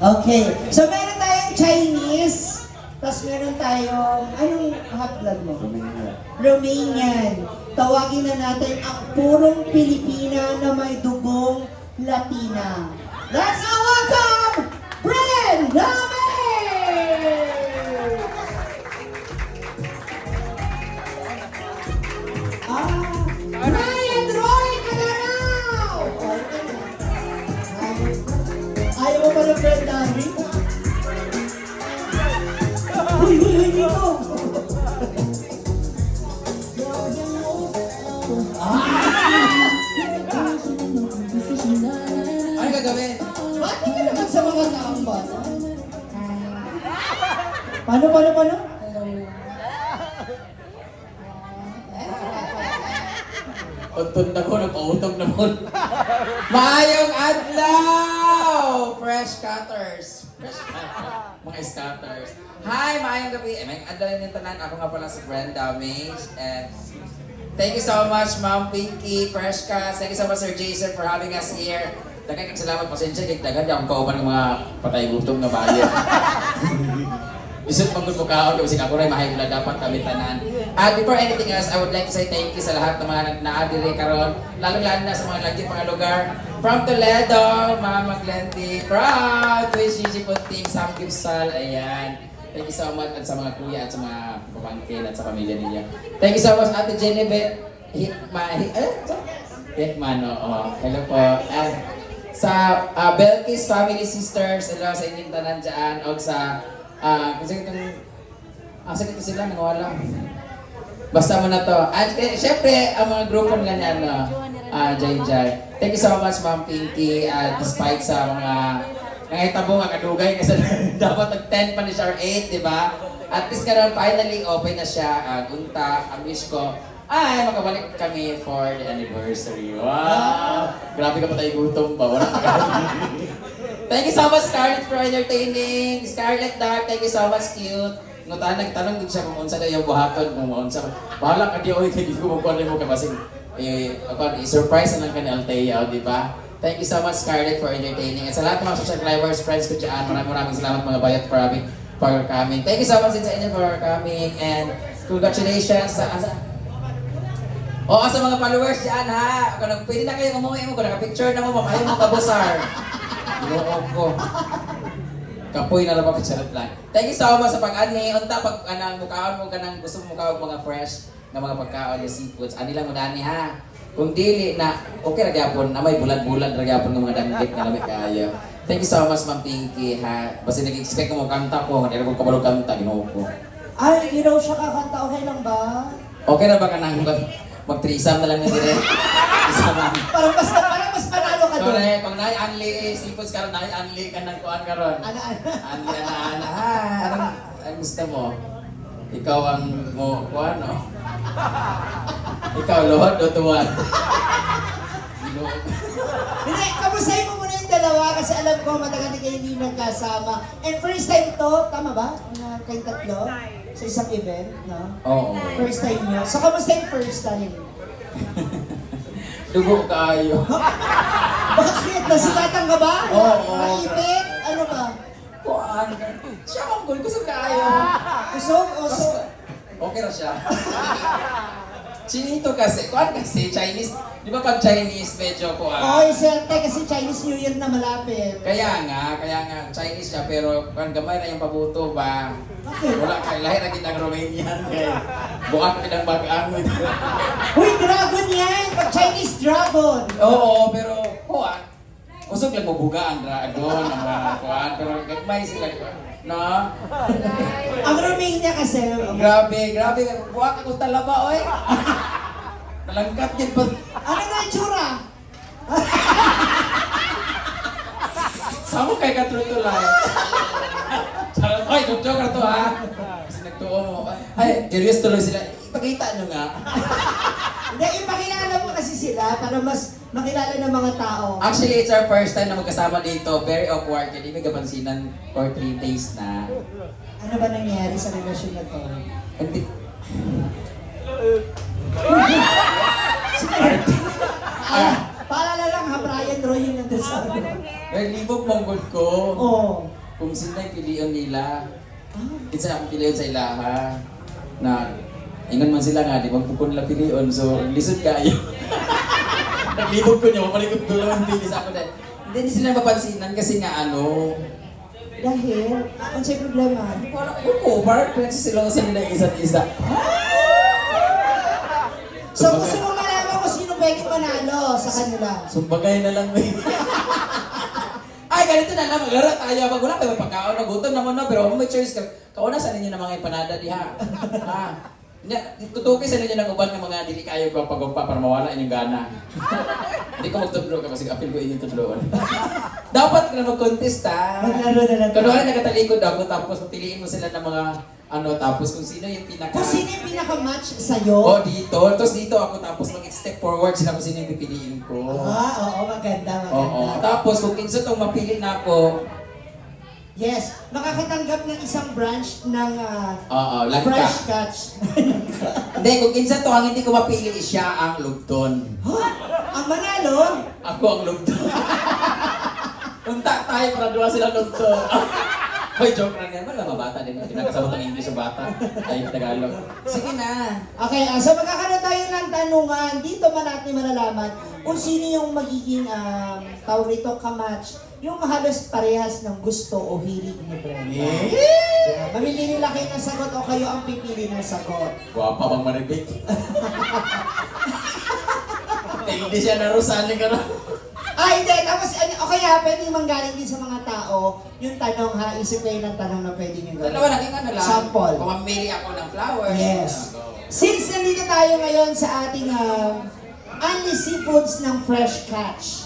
Okay. So meron tayong Chinese, tapos meron tayong, anong hot blood mo? Romania. Romanian. Tawagin na natin ang purong Pilipina na may dugong Latina. Let's all welcome Brenda Ba Brenda May? Uy, uy, uy, dito! Ano gagawin? Bakit ka naman sa mga taong bata? Paano, paano, paano? Untun na ko, nagpautog na mo. Maayong adlaw! Fresh cutters. Fresh cutters. Mga scatters. Hi, maayong gabi. Eh, may adlaw yung tanan. Ako nga pala si Brenda Mays. And thank you so much, Ma'am Pinky, Fresh Cuts. Thank you so much, Sir Jason, for having us here. Dagan kang salamat. Pasensya, kay dagan di akong kauban ng mga patay gutom na bayan. Isip pagod mo kaon kasi ako rin mahay wala dapat kami tanan. At before anything else, I would like to say thank you sa lahat ng mga nag-naadiri karon, lalo-lalo na sa mga lagi mga lugar. From Toledo, Mama Glendy, proud to Gigi Punting, Sam Gibsal, ayan. Thank you so much at sa mga kuya at sa mga pamangkin at sa pamilya ninyo. Thank you so much Ate Genevieve Hitman, eh? Hitman, oo. Hello po. Ah, sa uh, Belkis Family Sisters, hello sa inyong tanan dyan, o sa, ah, kasi itong, ah, sakit ko sila, nangawala. Basta mo na to. At eh, syempre, ang mga grupo nila niyan, no, ah, Jai Jai. Thank you so much, Ma'am Pinky, ah, despite sa mga, nangitabo nga kadugay, kasi dapat nag-10 pa ni siya or 8, di ba? At least karon finally, open na siya, ah, gunta, ang wish ko, ay, makabalik kami for the anniversary. Wow! Grabe ka pa tayo gutom pa. Wala ka Thank you so much, Scarlett, for entertaining. Scarlett Dark, thank you so much, cute. Ngunta, nagtanong din siya kung unsa yung buhaton, kung unsa. Bahala ka di, oy, hindi ko makuha mo ka basing. Eh, ako, i-surprise na lang ka ni Althea, di ba? Thank you so much, Scarlett, for entertaining. At sa lahat ng mga social climbers, friends ko dyan, maraming maraming salamat mga bayat for having for coming. Thank you so much din sa inyo for coming and congratulations sa asa, Oo, sa mga followers dyan ha. Pwede na kayo umuwi mo, kung naka-picture na mo, mamayo mo kabusar. Ginoo ko. Kapoy na lang ako charot lang. Thank you so much sa pag-ani. Unta pag anang mukhaon mo kanang gusto mo mukhaon mga fresh na mga pagkaon yung seafoods. Ani lang mo dani ha. Kung dili na okay ra gyapon na may bulad-bulad ra gyapon ng mga danggit na lamig kayo. Thank you so much Ma'am Pinky ha. Basta nag-expect mo kanta ko, hindi ko kabalo kanta ginoo ko. Ay, you know siya kakanta, okay lang ba? Okay na ba ka nang mag-threesome na lang na dire? Isama. Parang mas, doon. Correct. Pag nai anli eh, seafoods karon nai anli ka ng kuan karon. Ano? Anli ana ana. Ha, anong ang gusto mo? Ikaw ang mo kuan no? Ikaw lohod o tuwan? Hindi, kamustahin mo muna yung dalawa kasi alam ko matagal kayo hindi nagkasama. And first time to, tama ba? Ang kayong tatlo? Sa isang event, no? Oo. First time nyo. So, kamusta yung first time? Dugo kayo. Bakit? Nasikatan ka ba? Oo. Maipit? Ano ba? Kuan. Siya mong gul gusto kayo. Kusog? O so? Okay na siya. Chinito kasi, kuan kasi Chinese, di ba pag Chinese medyo kuan? Oy, serte kasi Chinese New Year na malapit. Kaya nga, kaya nga Chinese siya pero kan gamay na yung pabuto ba? Bakit? Wala kay lahi na kitang Romanian kay buak kitang bagang. Uy, dragon yan! Pag Chinese dragon! Oo, pero kuan. Usog lang bubuga ang dragon ang mga kuan pero gagmay sila no? Ang Romania kasi, Grabe, grabe buak ako talaba oy. Nalangkat din pa. ano na yung tsura? Samo kay katrutulay. Charot, oy, joke ka to ha. Kasi nagtuo mo. Ay, curious tuloy sila. Ipakita nyo nga. Hindi, ipakilala mo kasi sila para mas makilala ng mga tao. Actually, it's our first time na magkasama dito. Very awkward. Hindi may kapansinan for three days na. Ano ba nangyari sa relasyon na to? Hindi. Ah, paalala lang ha, Brian. Roy yung nandun sa ano. Naglibog manggod ko. Oo. Kung sino yung piliyon nila. Ah, Kinsa akong piliyon sa ilaha. Na, ingon man sila nga, di ba pupun lang piliyon. So, lisod kayo. Naglibog ko niya, mapalikot ko lang ang pili sa ako. dahil Hindi di sila mapansinan kasi nga ano. dahil, ang sa'yo problema. Wala ko, parang sila sa nila isa't isa. So gusto mo malaman kung sino pwede manalo sa kanila? Sumbagay na lang may. Ay, ganito na lang, maglaro tayo. Pag wala kayo pagkaon, nagutom naman na, pero kung may choice ka, kauna sa ninyo ng mga empanada diha. ha? Nya, tutuki sa ninyo ng uban ng mga dili kayo gumpa-gumpa para mawala inyong gana. Hindi ko magtudlo ka kasi apil ko inyong tudloan. Dapat ka na mag-contest ha. Maglaro na lang. Kanuhan nagkatalikod ako tapos piliin mo sila ng mga ano tapos kung sino yung pinaka Kung sino yung pinaka-match sa'yo? Oh, dito. Tapos dito ako tapos mag-step forward sila kung sino yung pipiliin ko. Ah, oo, maganda, maganda. Oo. Tapos kung kinsa tong mapili na ako, Yes, makakatanggap ng isang branch ng ah, oo, lang ka. Fresh Catch. Hindi, kung kinsa to ang hindi ko mapili, siya ang lugton. ha? Ang manalo? Ako ang lugton. Unta tayo para duwa sila lugton. Hoy, joke lang yan. Wala mabata din. Pinakasabot ang English sa bata. Ay, Tagalog. Sige na. Okay, ah, so magkakaroon tayo ng tanungan. Dito man natin malalaman kung sino yung magiging um, tawag rito kamatch. Yung halos parehas ng gusto o hilig ni Brenda. Yeah. Mamili nila kayo ng sagot o kayo ang pipili ng sagot. Guwapa bang maribig? Eh, Hindi siya narusanin ka na. Ah, hindi. Tapos, ano, o kaya pwede manggaling din sa mga tao yung tanong ha. Isip kayo ng tanong na pwede nyo gawin. Dalawa naging ano lang. Sample. Kung mamili ako ng flowers. Yes. Since nandito tayo ngayon sa ating um, Only Seafoods ng Fresh Catch,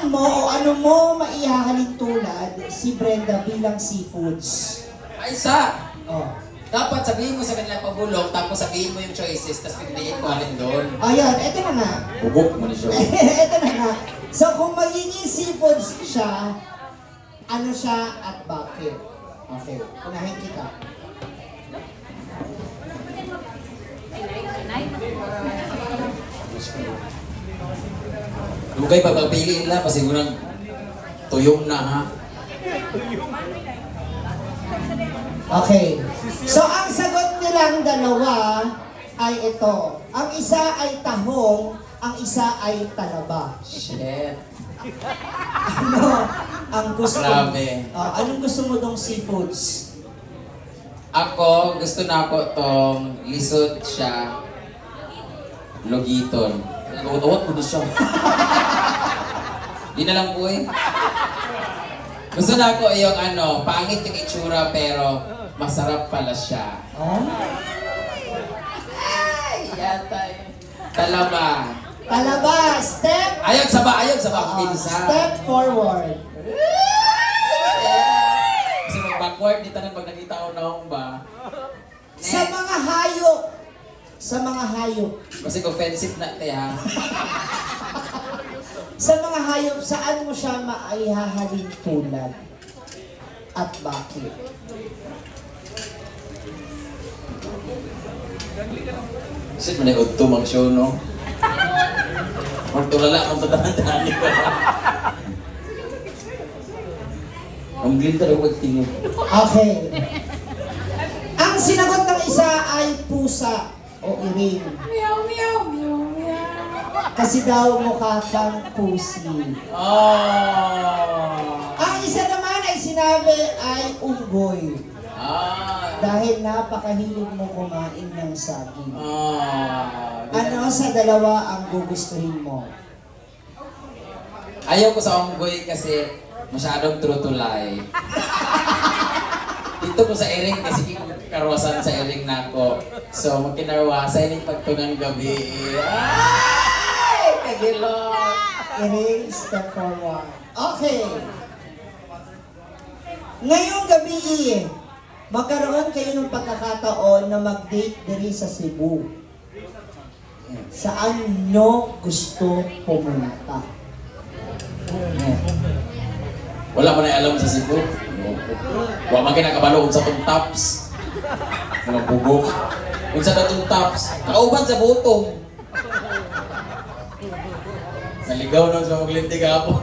saan mo o ano mo maihahalin tulad si Brenda bilang seafoods? Ay, sa! Oh. Dapat sabihin mo sa kanila pabulong, tapos sabihin mo yung choices, tapos pipiliin ko alin doon. Ayun, eto na nga. Bubok mo ni siya. eto na nga. So kung magiging seafoods siya, ano siya at bakit? Okay, unahin kita. Lugay pa pagpiliin lang, kasi murang tuyong na ha. Okay. So, ang sagot nilang dalawa ay ito. Ang isa ay tahong, ang isa ay talaba. Shit. Ano ang gusto Grabe. Ah, anong gusto mo dong seafoods? Ako, gusto na ako tong lisod siya. Logiton. Nag-uwat ko na siya. Di na lang po eh. Gusto na ako yung ano, pangit yung itsura pero masarap pala siya. Oh? Ay, yata eh. Talaba. Talaba, step, Ayog sa ba? Ayog sa ba? step forward. Kasi mag-backward, di tanan pag nakita ko na ba. Sa mga hayop, sa mga hayop, Kasi offensive na te ha. sa mga hayop, saan mo siya maihahalin tulad? At bakit? Shit, man yung udto mag show, no? Magtulala ang tatahan ko. Ang glinda rin magtingin. Okay. Ang sinagot ng isa ay pusa o iring. Meow, meow, meow, meow. Kasi daw mukha kang pusi. Oh! Ang isa naman ay sinabi ay unggoy. Ah! Dahil napakahilig mo kumain ng saging. Ah! Ano sa dalawa ang gugustuhin mo? Ayaw ko sa onggoy kasi masyadong true to lie. Dito ko sa Ering kasi karwasan sa Ering na ako. So, magkinarwasa yung pagtungang gabi. Ay! Kagilong! Iring, step forward. Okay. Ngayong gabi, magkaroon kayo ng pagkakataon na mag-date diri sa Cebu. Saan nyo gusto pumunta? Wala mo na alam sa Cebu. Wala man kinakabalo kung sa tong tops. Mga bubok. Kung sa tong tops. Kauban sa butong. Naligaw nun sa maglintig ako.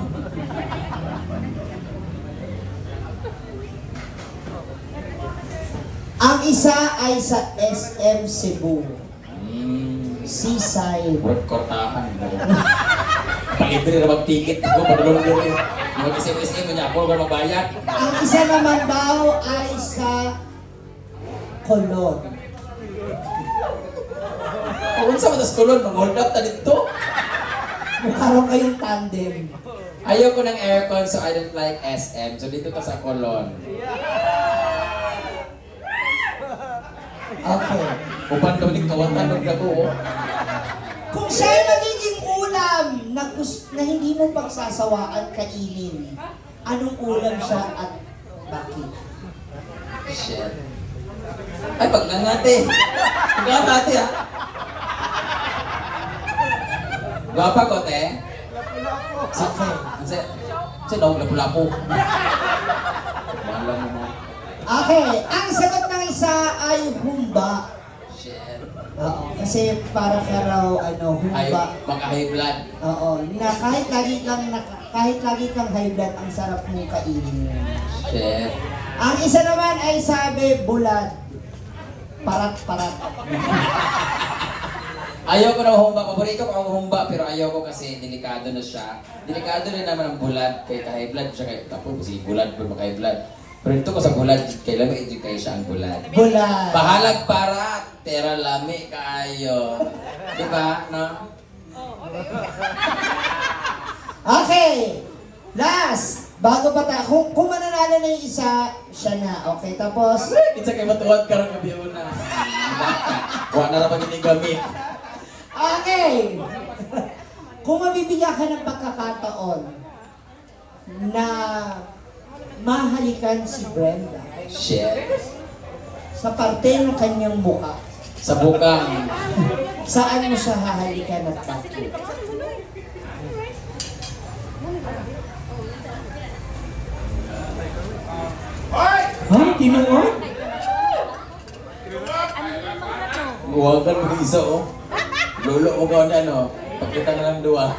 Ang isa ay sa SM Cebu. Hmm. Seaside. Work kortahan. Palibre na mag-ticket ko, padulong ko. Mag-SMS mo niya, ako ba magbayad? Ang isa naman daw ay sa Colon. O, unsa man tas kulon, mag-hold up ta dito. Mukha raw kayong tandem. Ayoko ng aircon so I don't like SM. So dito ta sa Colon. Okay. Upan daw ni kawatan ng dako. oh. Kung siya'y magiging ulam na, na hindi mo pagsasawaan kainin, anong ulam siya at bakit? Shit. Ay, pag nangate. Pag nangate ha. Gwapa ko, te. Okay. Kasi, kasi naog lapu-lapu. Wala mo mo. Okay, ang sagot ng isa ay humba. Shit. Oo, kasi para ka raw, ano, Ay, humba. maka-high blood. Oo, na kahit lagi kang, na, kahit lagi kang high blood, ang sarap mong kainin. Shit. Ang isa naman ay sabi, bulad. Parat-parat. Ayoko na humba. Paborito ko ang humba, pero ayoko kasi delikado na siya. Delikado rin naman ang bulad. Kaya ka-high blood siya. Kaya tapo, si bulad pero maka-high blood. Pero ito ko sa bulad, kaya lami ito kayo siya ang bulad. Bulad. Bahalag para, tera lami kaayo. Di ba? No? Okay. Last. Bago pa tayo. Kung, kung mananalo na yung isa, siya na. Okay, tapos... Kinsa kay matuwad ka rin gabi una. Kuha na naman yung gamit. Okay. Kung mabibigyan ka ng pagkakataon na mahalikan si Brenda Shit. sa parte ng kanyang muka, Sa bukang. saan mo siya hahalikan at bakit? Ha? Tinuod? Huwagan mo isa oh. Lolo mo ka na no. Pagkita na lang duwa.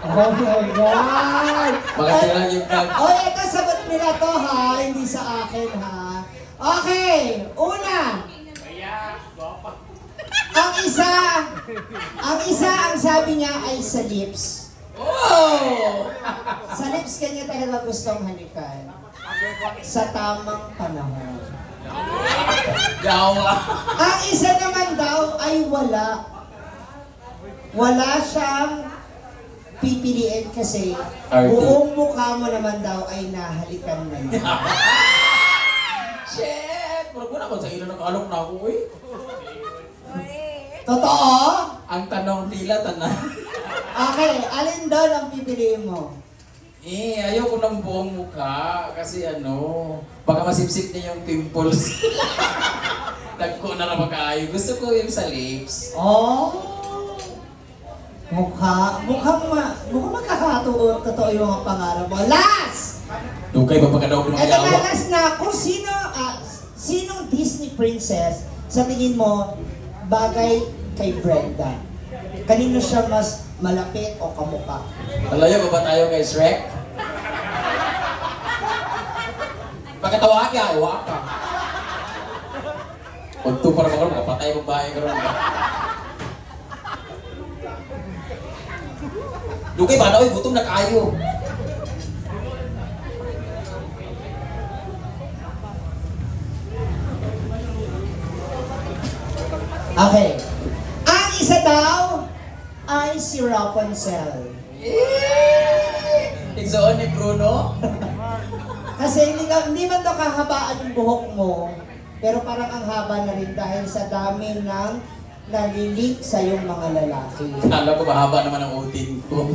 Oh my God! Makatira lang yung vlog. Oh, ito sagot nila to ha, hindi sa akin ha. Okay, una. Ang isa, ang isa ang sabi niya ay sa lips. Oh! Sa lips kanya talaga gustong halikan. Sa tamang panahon. Yawa. Ang isa naman daw ay wala. Wala siyang pipiliin kasi Arty. buong mukha mo naman daw ay nahalikan na niya. Shit! Wala ko naman sa ilo ng alok na ako eh. Totoo? Ang tanong tila tanan. Okay, alin doon ang pipiliin mo? Eh, ayoko ng buong mukha kasi ano, baka masipsip niya yung pimples. Nagko na naman kaayo. Gusto ko yung sa lips. Oh! Mukha, mukhang ma, mukhang magkakatotoo totoo yung mga pangarap mo. Last! Dugay pa pagkadaw ko ng Ito na yawa. last na, kung sino, ah, sinong Disney princess sa tingin mo bagay kay Brenda? Kanino siya mas malapit o kamukha? Malayo ba ba tayo kay Shrek? Pagkatawa ka, iwa ka. Unto para magkaroon, makapatay mo bahay ka ron. Dugay ba na, gutom na kayo. Okay. Ang isa daw ay si Rapunzel. Igsoon ni Bruno. Kasi hindi, ka, hindi man daw kahabaan yung buhok mo, pero parang ang haba na rin dahil sa dami ng nalilik sa yung mga lalaki. Kala ko mahaba naman ang utin ko.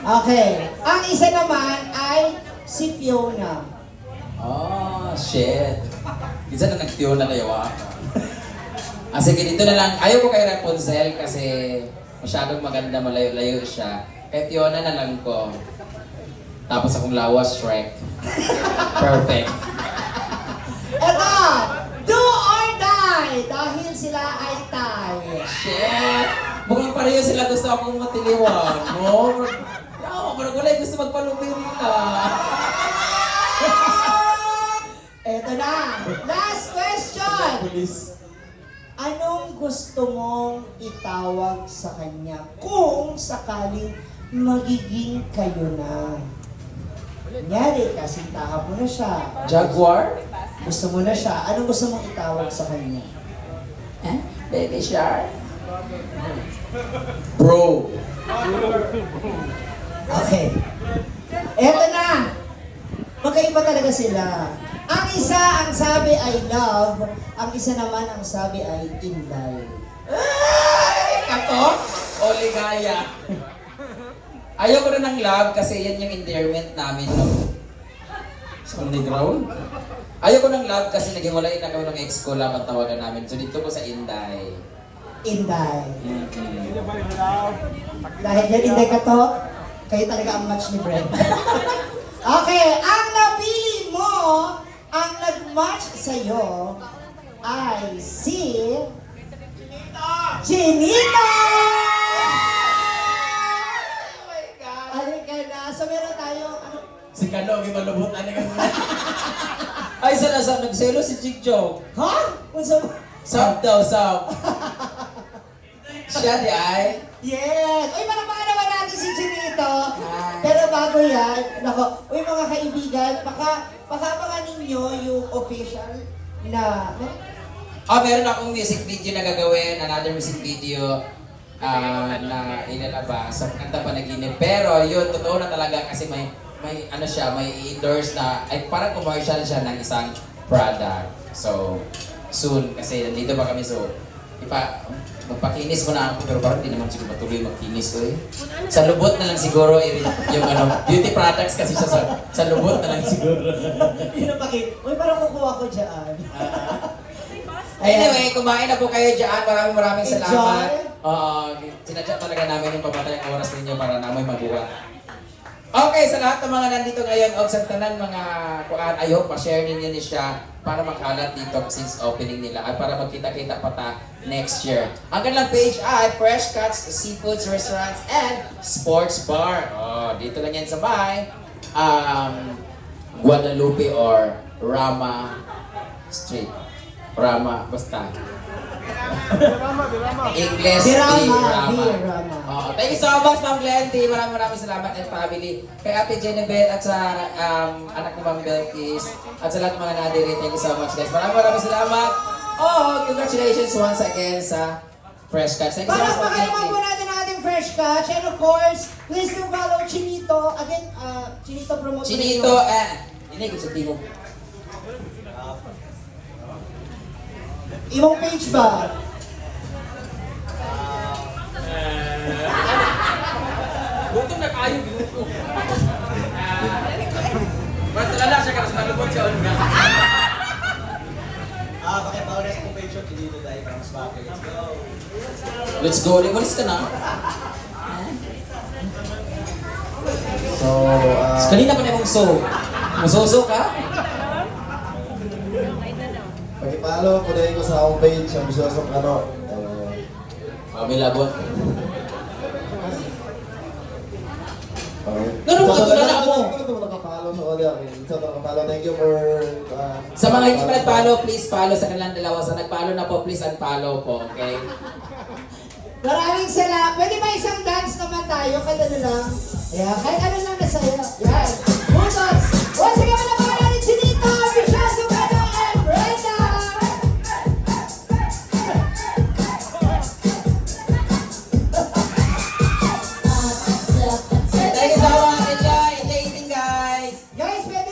Okay. Ang isa naman ay si Fiona. Ah, shit. Isa na nagtiyo na layawa ka. Ah, sige, dito na lang. Ayaw ko kay Rapunzel kasi masyadong maganda, malayo-layo siya. Kay Fiona na lang ko. Tapos akong lawas, Shrek. Perfect. Eto! Do or die! Dahil sila ay tie. Shit! Mukhang pareho sila gusto akong matiliwan. No? No, parang wala gusto magpalubiri na. Eto na. Last question. Police. Anong gusto mong itawag sa kanya kung sakaling magiging kayo na? Kunyari, kasintahan mo na siya. Jaguar? Gusto mo na siya. Anong gusto mong itawag sa kanya? Eh? Baby shark? Bro. Okay. Eto na. Magkaiba talaga sila. Ang isa ang sabi ay love, ang isa naman ang sabi ay inday. Ay! Ako? O ligaya? Ayoko rin ng love kasi yan yung endearment namin, no? Sa ground? Ayoko ng love kasi naghiwalay na kami ng ex ko ang tawagan namin. So dito ko sa Inday. Inday. Mm-hmm. Dahil yan inday ka to, kayo talaga ang match ni Brent. okay, ang napili mo, ang nag-match sa'yo ay si... Chinito! Oh my God! Halika na. So meron tayo, ano, Si Kano, ang imalubot na nga. Ay, sa nasa nagselo si Jigjo. ha? Unsa mo? Sub daw, sub. Siya di ay. Yes! Uy, palakpakan Chinito. Hi. Pero bago yan, nako, uy mga kaibigan, baka, baka baka ninyo yung official na, Ah, meron akong music video na gagawin, another music video ah, na ilalabas sa kanta panaginip. Pero yun, totoo na talaga kasi may may ano siya, may endorse na ay parang commercial siya ng isang product. So, soon kasi nandito pa kami so ipa magpakinis mo na ako pero parang di naman siguro matuloy magkinis ko eh. Sa lubot na lang siguro i- yung ano, beauty products kasi siya sa, sa lubot na lang siguro. yun ang pakit. Uy, parang kukuha ko dyan. Anyway, kumain na po kayo dyan. Maraming maraming Enjoy. salamat. Oo, sinadya talaga namin yung pamatay ang oras ninyo para namoy mabuhat. Okay, sa lahat ng mga nandito ngayon, o sa tanan mga kuan, I hope ma-share ninyo ni siya para makalat dito since opening nila at para magkita-kita pa ta next year. Ang kanilang page ay Fresh Cuts Seafoods Restaurants and Sports Bar. Oh, dito lang yan sa bahay. Um, Guadalupe or Rama Street. Rama, basta. English Birama, B. Rama. Birama. Oo. thank you so much, Ma'am Glendy. Maraming maraming salamat and family. Kay Ate Jenebet at sa um, anak ni Ma'am Belkis. At sa lahat mga nadiri. Thank you so much, guys. Maraming maraming salamat. Oh, congratulations once again sa Fresh Cuts. Thank you so much, Ma'am naman po Glendy. natin ang ating fresh catch. And of course, please do follow Chinito. Again, uh, Chinito promote Chinito, eh. Ini ko sa timo. Imong page ba? Gutom na kayo, gutom. Basta lala siya kasi nalubot siya ulit. Ah, pakipaunas po page shot dito tayo from Smack. Let's go. Let's go. Limulis ka na. So, uh, Kanina pa na mong so. Musoso ka? Pakipalo po dahil ko sa akong page ang gusto sa ano. eh, Kami labot. Okay. Ganun ka, So, tulala mo. Ito mo nakapalo sa audio. Ito mo nakapalo. Thank you for... uh, Sa mga hindi pa nag-follow, please follow sa kanilang dalawa. Sa nag-follow na po, please unfollow po, okay? Maraming salamat. Pwede ba isang dance naman tayo? Kahit ano lang. Yeah, kahit ano lang na sa'yo. Yeah.